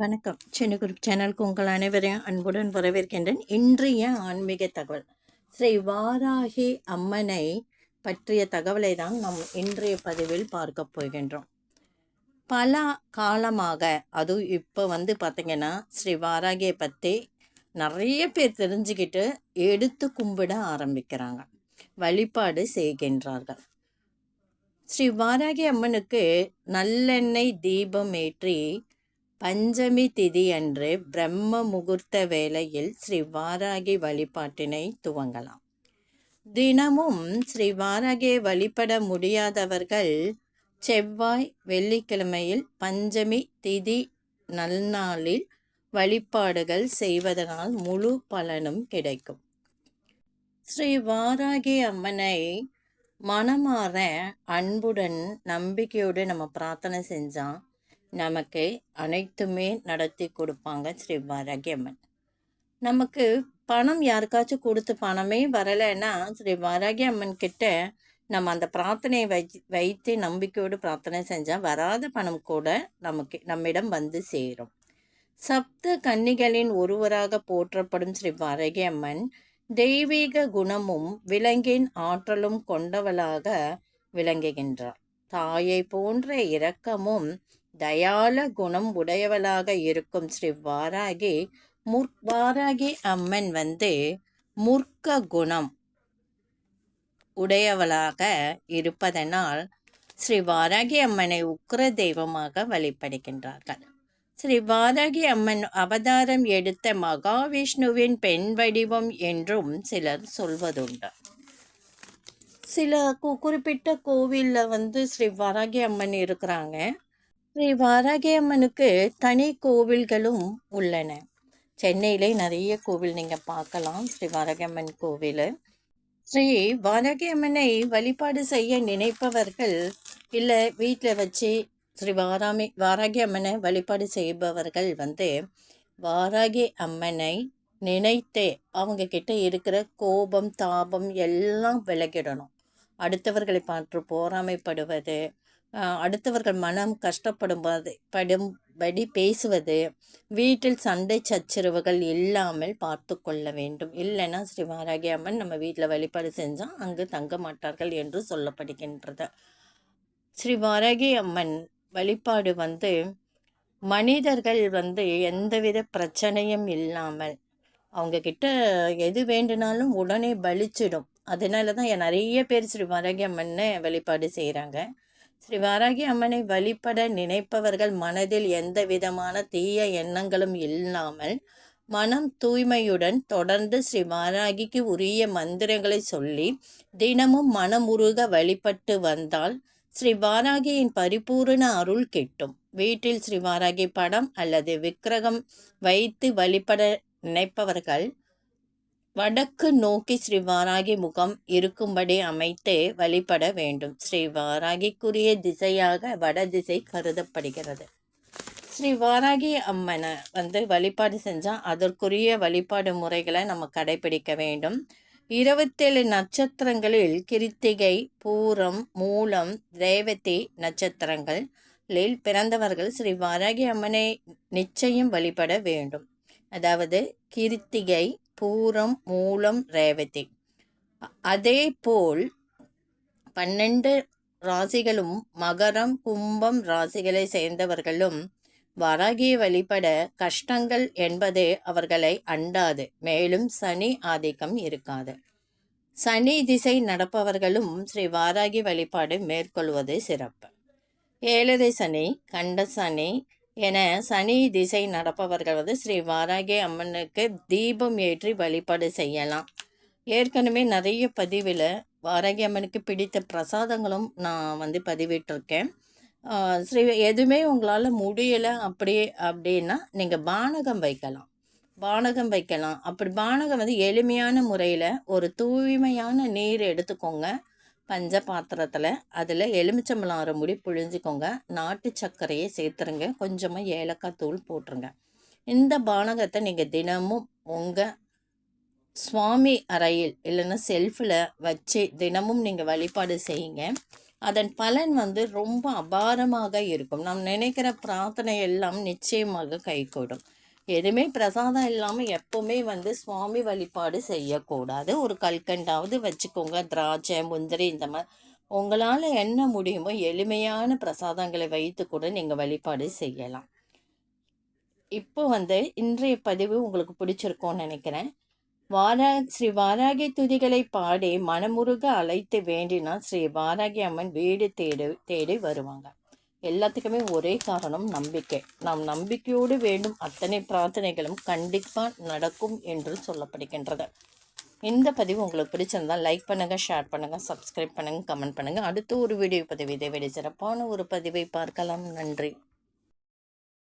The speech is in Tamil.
வணக்கம். சென்னை குரூப் சேனலுக்கு உங்கள் அனைவரையும் அன்புடன் வரவேற்கின்றேன். இன்றைய ஆன்மீக தகவல். ஸ்ரீ வாராகி அம்மனை பற்றிய தகவலை தான் நாம் இன்றைய பதிவில் பார்க்க போகின்றோம். பல காலமாக அதுவும் இப்போ வந்து பார்த்திங்கன்னா ஸ்ரீ வாராகியை பற்றி நிறைய பேர் தெரிஞ்சுக்கிட்டு எடுத்து கும்பிட ஆரம்பிக்கிறாங்க. வழிபாடு செய்கின்றார்கள். ஸ்ரீ வாராகி அம்மனுக்கு நல்லெண்ணெய் தீபம் ஏற்றி பஞ்சமி திதி அன்று பிரம்ம முகூர்த்த வேளையில் ஸ்ரீ வாராகி வழிபாட்டினை துவங்கலாம். தினமும் ஸ்ரீ வாராகியை வழிபட முடியாதவர்கள் செவ்வாய் வெள்ளிக்கிழமையில் பஞ்சமி திதி நல்நாளில் வழிபாடுகள் செய்வதனால் முழு பலனும் கிடைக்கும். ஸ்ரீ வாராகி அம்மனை மனமாற அன்புடன் நம்பிக்கையோடு நம்ம பிரார்த்தனை செஞ்சால் நமக்கு அனைத்துமே நடத்தி கொடுப்பாங்க ஸ்ரீ வாராகியம்மன் நமக்கு பணம் யாருக்காச்சும் கொடுத்து பணமே வரலைன்னா ஸ்ரீ வாராகி அம்மன் கிட்ட நம்ம அந்த பிரார்த்தனையை வை வைத்து நம்பிக்கையோடு பிரார்த்தனை செஞ்சால் வராத பணம் கூட நமக்கு நம்மிடம் வந்து சேரும். சப்த கன்னிகளின் ஒருவராக போற்றப்படும் ஸ்ரீ வாரகி அம்மன் தெய்வீக குணமும் விலங்கின் ஆற்றலும் கொண்டவளாக விளங்குகின்றார். தாயை போன்ற இரக்கமும் தயால குணம் உடையவளாக இருக்கும் ஸ்ரீ வாராகி முற் வாராகி அம்மன் வந்து முர்க்க குணம் உடையவளாக இருப்பதனால் ஸ்ரீ வாராகி அம்மனை உக்ர தெய்வமாக வழிபடுகின்றார்கள். ஸ்ரீ வாராகி அம்மன் அவதாரம் எடுத்த மகாவிஷ்ணுவின் பெண் வடிவம் என்றும் சிலர் சொல்வதுண்டு. சில குறிப்பிட்ட கோவிலில் வந்து ஸ்ரீ வாராகி அம்மன் இருக்கிறாங்க. ஸ்ரீ வாராகி அம்மனுக்கு தனி கோவில்களும் உள்ளன. சென்னையிலே நிறைய கோவில் நீங்கள் பார்க்கலாம் ஸ்ரீ வாராகி அம்மன் கோவில். ஸ்ரீ வாராகி அம்மனை வழிபாடு செய்ய நினைப்பவர்கள் இல்லை வீட்டில் வச்சு ஸ்ரீ வாராமி வாராகி அம்மனை வழிபாடு செய்பவர்கள் வந்து வாராகி அம்மனை நினைத்தே அவங்க கிட்ட இருக்கிற கோபம் தாபம் எல்லாம் விலகிடணும். அடுத்தவர்களை பார்த்து போராமைப்படுவது அடுத்தவர்கள் மனம் கஷ்டப்படும் படும் படும்படி பேசுவது வீட்டில் சண்டை சச்சரவுகள் இல்லாமல் பார்த்து கொள்ள வேண்டும். இல்லைன்னா ஸ்ரீ மாராகி அம்மன் நம்ம வீட்டில் வழிபாடு செஞ்சால் அங்கு தங்க மாட்டார்கள் என்று சொல்லப்படுகின்றது. ஸ்ரீ வாராகி அம்மன் வழிபாடு வந்து மனிதர்கள் வந்து எந்தவித பிரச்சனையும் இல்லாமல் அவங்கக்கிட்ட எது வேண்டுனாலும் உடனே பலிச்சிடும். அதனால தான் நிறைய பேர் ஸ்ரீ வாராகி அம்மன்னு வழிபாடு செய்கிறாங்க ஸ்ரீ வாராகி அம்மனை வழிபட நினைப்பவர்கள் மனதில் எந்த விதமான தீய எண்ணங்களும் இல்லாமல் மனம் தூய்மையுடன் தொடர்ந்து ஸ்ரீ வாராகிக்கு உரிய மந்திரங்களை சொல்லி தினமும் மனமுருக வழிபட்டு வந்தால் ஸ்ரீ வாராகியின் பரிபூரண அருள் கிட்டும். வீட்டில் ஸ்ரீ வாராகி படம் அல்லது விக்கிரகம் வைத்து வழிபட நினைப்பவர்கள் வடக்கு நோக்கி ஸ்ரீ வாராகி முகம் இருக்கும்படி அமைத்து வழிபட வேண்டும். ஸ்ரீ வாராகிக்குரிய திசையாக வட திசை கருதப்படுகிறது. ஸ்ரீ வாராகி அம்மனை வந்து வழிபாடு செஞ்சால் அதற்குரிய வழிபாடு முறைகளை நம்ம கடைபிடிக்க வேண்டும். இருபத்தேழு நட்சத்திரங்களில் கிருத்திகை பூரம் மூலம் ரேவதி நட்சத்திரங்களில் பிறந்தவர்கள் ஸ்ரீ வாராகி அம்மனை நிச்சயம் வழிபட வேண்டும். அதாவது கிருத்திகை பூரம் மூலம் ரேவதி. அதே போல் பன்னெண்டு ராசிகளும் மகரம் கும்பம் ராசிகளை சேர்ந்தவர்களும் வராகியை வழிபட கஷ்டங்கள் என்பதே அவர்களை அண்டாது. மேலும் சனி ஆதிக்கம் இருக்காது. சனி திசை நடப்பவர்களும் ஸ்ரீ வாராகி வழிபாடு மேற்கொள்வது சிறப்பு. ஏழரை சனி கண்ட சனி என சனி திசை நடப்பவர்கள் வந்து ஸ்ரீ வாராகி அம்மனுக்கு தீபம் ஏற்றி வழிபாடு செய்யலாம். ஏற்கனவே நிறைய பதிவில் வாராகி அம்மனுக்கு பிடித்த பிரசாதங்களும் நான் வந்து பதிவிட்டிருக்கேன். ஸ்ரீ எதுவுமே உங்களால் முடியலை அப்படி அப்படின்னா நீங்கள் பானகம் வைக்கலாம். பானகம் வைக்கலாம். அப்படி பானகம் வந்து எளிமையான முறையில் ஒரு தூய்மையான நீர் எடுத்துக்கோங்க. பஞ்ச பாத்திரத்தில் அதில் எலுமிச்சம்பழம் அரை முடி புழிஞ்சிக்கோங்க. நாட்டு சர்க்கரையை சேர்த்துருங்க. கொஞ்சமாக ஏலக்காய் தூள் போட்டுருங்க. இந்த பானகத்தை நீங்கள் தினமும் உங்கள் சுவாமி அறையில் இல்லைன்னா செல்ஃபில் வச்சு தினமும் நீங்கள் வழிபாடு செய்யுங்க. அதன் பலன் வந்து ரொம்ப அபாரமாக இருக்கும். நாம் நினைக்கிற பிரார்த்தனை எல்லாம் நிச்சயமாக கைகூடும். எதுவுமே பிரசாதம் இல்லாமல் எப்போவுமே வந்து சுவாமி வழிபாடு செய்யக்கூடாது. ஒரு கல்கண்டாவது வச்சுக்கோங்க. திராட்சை முந்திரி இந்த மாதிரி உங்களால் என்ன முடியுமோ எளிமையான பிரசாதங்களை வைத்து கூட நீங்கள் வழிபாடு செய்யலாம். இப்போ வந்து இன்றைய பதிவு உங்களுக்கு பிடிச்சிருக்கோன்னு நினைக்கிறேன். வாரா ஸ்ரீ வாராகி துதிகளை பாடி மனமுருக அழைத்து வேண்டினால் ஸ்ரீ வாராகி அம்மன் வீடு தேடி தேடி வருவாங்க. எல்லாத்துக்குமே ஒரே காரணம் நம்பிக்கை. நாம் நம்பிக்கையோடு வேண்டும் அத்தனை பிரார்த்தனைகளும் கண்டிப்பாக நடக்கும் என்று சொல்லப்படுகின்றது. இந்த பதிவு உங்களுக்கு பிடிச்சிருந்தால் லைக் பண்ணுங்கள் ஷேர் பண்ணுங்கள் சப்ஸ்கிரைப் பண்ணுங்கள் கமெண்ட் பண்ணுங்கள் அடுத்த ஒரு வீடியோ பதிவு இதை விட சிறப்பான ஒரு பதிவை பார்க்கலாம். நன்றி.